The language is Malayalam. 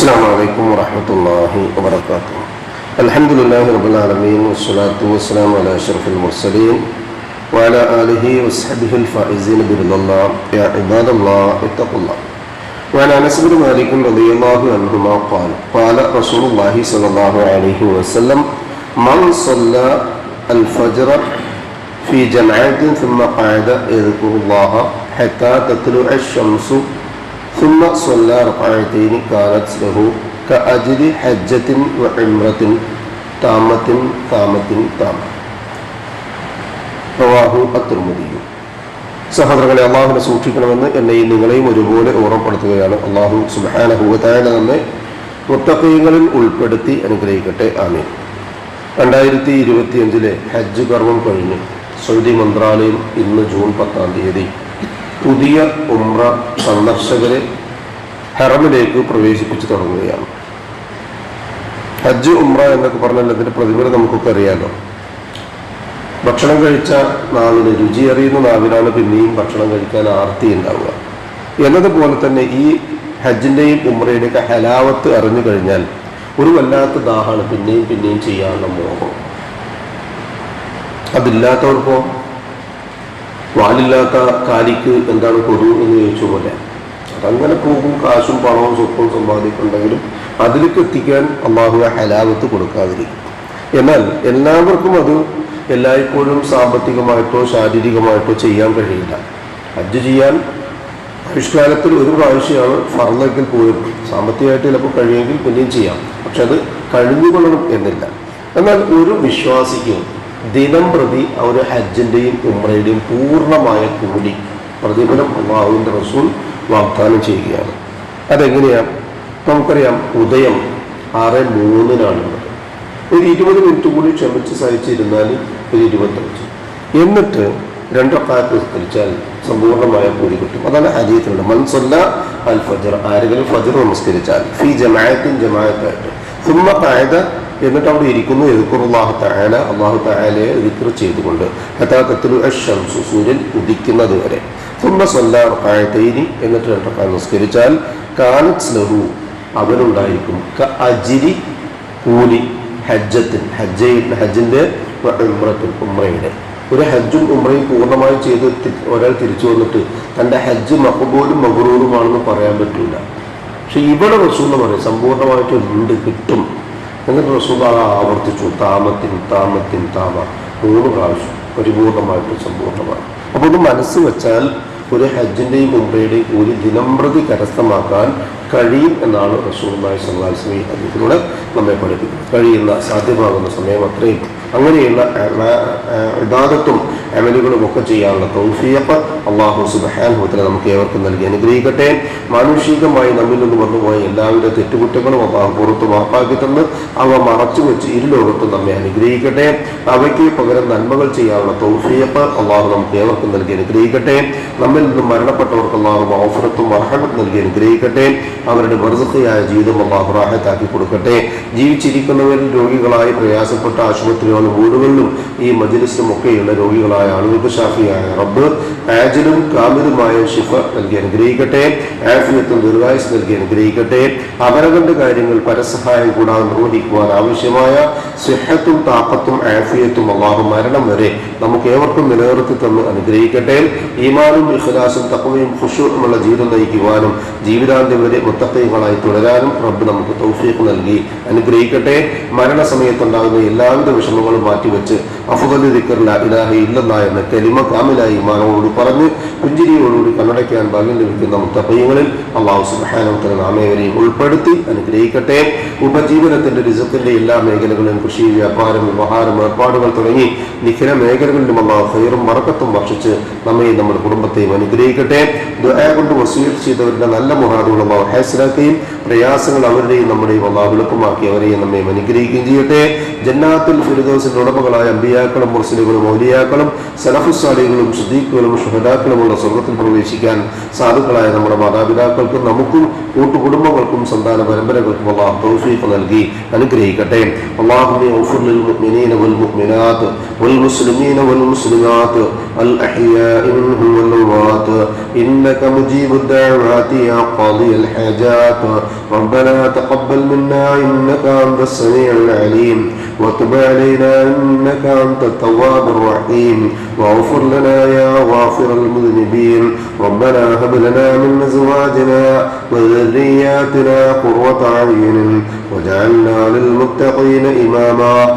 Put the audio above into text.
السلام عليكم ورحمة الله وبركاته. الحمد لله رب العالمين والصلاة والسلام على أشرف المرسلين وعلى آله وصحبه الفائزين برضا الله. يا عباد الله اتقوا الله. وعن أنس بن مالك رضي الله عنهما قال قال رسول الله صلى الله عليه وسلم من صلى الفجر في جماعة ثم قعد يذكر الله حتى تطلع الشمس ثم صلى ركعتين كانت له كأجر حجة وعمرة تامة تامة تامة റവാഹു അത്തിർമുദിയു സഹോദരങ്ങളെ അള്ളാഹുവിനെ സൂക്ഷിക്കണമെന്ന് എന്നെയും നിങ്ങളെയും ഒരുപോലെ ഓർമ്മപ്പെടുത്തുകയാണ് അള്ളാഹു സുബാനഹുവതായ നമ്മെ മുത്തക്കയങ്ങളിൽ ഉൾപ്പെടുത്തി അനുഗ്രഹിക്കട്ടെ ആമീൻ രണ്ടായിരത്തി ഇരുപത്തിയഞ്ചിലെ ഹജ്ജ് കർമ്മം കഴിഞ്ഞ് സൗദി മന്ത്രാലയം ഇന്ന് ജൂൺ പത്താം തീയതി പുതിയ ഉംറ സന്ദർശകരെ ഹെറമിലേക്ക് പ്രവേശിപ്പിച്ചു തുടങ്ങുകയാണ്. ഹജ്ജ് ഉംറ എന്നൊക്കെ പറഞ്ഞാൽ അതിന്റെ പ്രതിഫലം നമുക്കൊക്കെ അറിയാലോ. ഭക്ഷണം കഴിച്ച നാവിന് രുചി അറിയുന്ന നാവിനാണ് പിന്നെയും ഭക്ഷണം കഴിക്കാൻ ആർത്തി ഉണ്ടാവുക. എന്നതുപോലെ തന്നെ ഈ ഹജ്ജിന്റെയും ഉമ്രയുടെയൊക്കെ ഹലാവത്ത് അറിഞ്ഞു കഴിഞ്ഞാൽ ഒരു വല്ലാത്ത ദാഹമാണ് പിന്നെയും പിന്നെയും ചെയ്യാനുള്ള മോഹം. അതില്ലാത്തവർക്കോ വാലില്ലാത്ത കാലിക്ക് എന്താണ് കൊതു എന്ന് ചോദിച്ച പോലെ. അതങ്ങനെ പോകും കാശും പണവും സ്വത്തും സമ്പാദിക്കുന്നുണ്ടെങ്കിലും അതിലേക്ക് എത്തിക്കാൻ അള്ളാഹു ഹലാവത്ത് കൊടുക്കാതിരിക്കും. എന്നാൽ എല്ലാവർക്കും അത് എല്ലായ്പ്പോഴും സാമ്പത്തികമായിട്ടോ ശാരീരികമായിട്ടോ ചെയ്യാൻ കഴിയില്ല. ഹജ്ജ് ചെയ്യാൻ ആയുഷ്കാലത്തിൽ ഒരു പ്രാവശ്യമാണ് ഫർന്നെങ്കിൽ പോലും സാമ്പത്തികമായിട്ട് ചിലപ്പോൾ കഴിയുമെങ്കിൽ പിന്നെയും ചെയ്യാം. പക്ഷെ അത് കഴിഞ്ഞുകൊള്ളണം എന്നില്ല. എന്നാൽ ഒരു വിശ്വാസിക്ക് ദിനം പ്രതി അവർ ഹജ്ജിന്റെയും ഉമ്രയുടെയും പൂർണമായ കൂടി പ്രതിഫലം അള്ളാഹുവിന്റെ റസൂൽ വാഗ്ദാനം ചെയ്യുകയാണ്. അതെങ്ങനെയാണ് നമുക്കറിയാം ഉദയം ആറ് മൂന്നിനാണുള്ളത്. ഒരു ഇരുപത് മിനിറ്റ് കൂടി ക്ഷമിച്ച് സഹിച്ചിരുന്നാൽ ഒരു ഇരുപത്തഞ്ച്. എന്നിട്ട് രണ്ടൊക്കാലത്ത് നിസ്കരിച്ചാൽ സമ്പൂർണമായ കൂലി കിട്ടും. അതാണ് ഹരീത്തിലുള്ള മൻസല്ല അൽ ഫജർ. ആരെങ്കിലും ഫജർ നമസ്കരിച്ചാൽ. ഫി ജമായത്തിൻ ജമായത്തായിട്ട് സുമ്മ കായത എന്നിട്ട് അവിടെ ഇരിക്കുന്നു എതുക്കുറുല്ലാഹു തായാല അള്ളാഹു തായാലയെ ദിക്ർ ചെയ്തുകൊണ്ട്. യഥാർത്ഥത്തിൽ ഷംസു സൂര്യൻ ഉദിക്കുന്നത് വരെ. തുമ്പ സല്ല എന്നിട്ട് രണ്ടൊക്കാലം നിസ്കരിച്ചാൽ കാനത്ത് ലഹു അവനുണ്ടായിരിക്കും. അജിരി കൂലി ഹജ്ജത്തിൻ ഹജ്ജ ഹജ്ജിന്റെ ഉമ്രത്തിൻ ഉമ്രയുടെ ഒരു ഹജ്ജും ഉമ്രയും പൂർണമായി ചെയ്ത് ഒരാൾ തിരിച്ചു വന്നിട്ട് തന്റെ ഹജ്ജ് മഹബൂലും മഹറൂറുമാണെന്ന് പറയാൻ പറ്റില്ല പക്ഷെ ഇവിടെ റസൂൽ പറയും സമ്പൂർണമായിട്ട് ഉണ്ട് കിട്ടും. എന്നിട്ട് റസൂൽ ആ ആവർത്തിച്ചു താമത്തിൻ താമത്തിൻ താമ. മൂന്ന് പ്രാവശ്യം. പരിപൂർണമായിട്ട് സമ്പൂർണമായി അപ്പോൾ ഇത് മനസ്സ് വെച്ചാൽ ഒരു ഹജ്ജിന്റെയും ഉംറയുടെയും ഒരു ദിനംപ്രതി കരസ്ഥമാക്കാൻ കഴിയും എന്നാണ് റസൂർമായി സല്ലാസ്മി അദ്ദേഹത്തിലൂടെ നമ്മെ പഠിപ്പിക്കുന്നത്. കഴിയുന്ന സാധ്യമാകുന്ന സമയം അത്രയും. അങ്ങനെയുള്ള ഇബാദത്തും അമലുകളും ഒക്കെ ചെയ്യാനുള്ള തൗഫിയപ്പ് അള്ളാഹു സുബാൻഹുത്തിനെ നമുക്ക് ഏവർക്കും നൽകി അനുഗ്രഹിക്കട്ടെ. മാനുഷികമായി നമ്മിൽ നിന്ന് വന്നുപോയ എല്ലാവിധ തെറ്റുകുറ്റങ്ങളും അള്ളാഹു പുറത്ത് മാപ്പാക്കി തന്ന് അവ മറച്ചു വെച്ച് ഇരുലോകത്തും നമ്മെ അനുഗ്രഹിക്കട്ടെ. അവയ്ക്ക് പകരം നന്മകൾ ചെയ്യാനുള്ള തൗഫിയപ്പ് അള്ളാഹു നമുക്ക് ഏവർക്കും നൽകി അനുഗ്രഹിക്കട്ടെ. നമ്മിൽ നിന്നും മരണപ്പെട്ടവർക്ക് അള്ളാഹു മൗഫറത്തും മർഹമത്ത് നൽകി അനുഗ്രഹിക്കട്ടെ. അവരുടെ വെറുതെയായ ജീവിതം അള്ളാഹു റാഹത്താക്കി കൊടുക്കട്ടെ. ജീവിച്ചിരിക്കുന്നവരിൽ രോഗികളായി പ്രയാസപ്പെട്ട ആശുപത്രികളും വീടുകളിലും ഈ മജിലിസ്റ്റും ഒക്കെയുള്ള രോഗികളായ ആളുകൾക്ക് ഷാഫിയായ റബ്ബ് ആജിലും കാമിലുമായ ഷിഫ നൽകി അനുഗ്രഹിക്കട്ടെ. ആഫിയത്തും ദീർഘായുസ് നൽകി അനുഗ്രഹിക്കട്ടെ. അവരവരുടെ കാര്യങ്ങൾ പരസഹായം കൂടാതെ നിർവഹിക്കുവാൻ ആവശ്യമായ സിഹത്തും താപ്പത്തും ആഫിയത്തും അള്ളാഹു മരണം വരെ നമുക്ക് ഏവർക്കും നിലനിർത്തി തന്നു അനുഗ്രഹിക്കട്ടെ. ഈമാനും ഇഖലാസും തക്കവയും ഖുഷൂറുമുള്ള ജീവിതം നയിക്കുവാനും ജീവിതാന്ത്യം വരെ മുത്തക്കൈകളായി തുടരാനും റബ്ബ് നമുക്ക് തൗഫീഖ് നൽകി. അനുഗ്രഹിക്കട്ടെ. മരണസമയത്തുണ്ടാകുന്ന എല്ലാവിധ വിഷമങ്ങളും മാറ്റിവെച്ച് അഫുദലി ദിക്കറില്ല ഇലാഹി ഇല്ലെന്ന എന്ന കലിമ കാമിലായി ഈമാനോടുകൂടി പറഞ്ഞ് പുഞ്ചിരിയോടുകൂടി കണ്ണടയ്ക്കാൻ ഭാഗ്യം ലഭിക്കുന്ന മുത്തപ്പയ്യങ്ങളിൽ അള്ളാഹു സുബാനോത്തര നാമേവരെയും ഉൾപ്പെടുത്തി അനുഗ്രഹിക്കട്ടെ. ഉപജീവനത്തിന്റെ റിസത്തിന്റെ എല്ലാ മേഖലകളിലും കൃഷി വ്യാപാരം വ്യവഹാരം ഏർപ്പാടുകൾ തുടങ്ങി നിഖില മേഖലകളിലും അള്ളാഹു ഹൈറും മറക്കത്തും വർഷിച്ച് നമ്മയും നമ്മുടെ കുടുംബത്തെയും അനുഗ്രഹിക്കട്ടെ. ദുആ കൊണ്ട് വസൂയിൽ ചെയ്തവരുടെ നല്ല മുഹാദുകൾ അള്ളാഹു ഹാസിലാക്കുകയും പ്രയാസങ്ങൾ അവരുടെയും നമ്മുടെയും അള്ളാഹ് എളുപ്പമാക്കി അവരെയും നമ്മെ അനുഗ്രഹിക്കുകയും ചെയ്യട്ടെ. ജന്നാത്തുൽ ഫിരുദോസിന്റെ ഉടമകളായ അമ്പിയാക്കളും മുർസലുകളും ഔലിയാക്കളും സലഫുസാലികളും ശുദ്ധീക്കുകളും ഷുഹദാക്കളുമുള്ള സ്വർഗത്തിൽ പ്രവേശിക്കാൻ സാധുക്കളായ നമ്മുടെ മാതാപിതാക്കൾക്കും നമുക്കും കൂട്ടുകുടുംബങ്ങൾക്കും സന്താന പരമ്പരകൾക്കും അള്ളാഹു തൗഫീഖ് നൽകി അനുഗ്രഹിക്കട്ടെ. വൽ ربنا تقبل منا إنك أنت السميع العليم وتب علينا إنك أنت التواب الرحيم واغفر لنا يا غافر المذنبين. ربنا هب لنا من أزواجنا وذرياتنا قرة عين واجعلنا للمتقين إماما.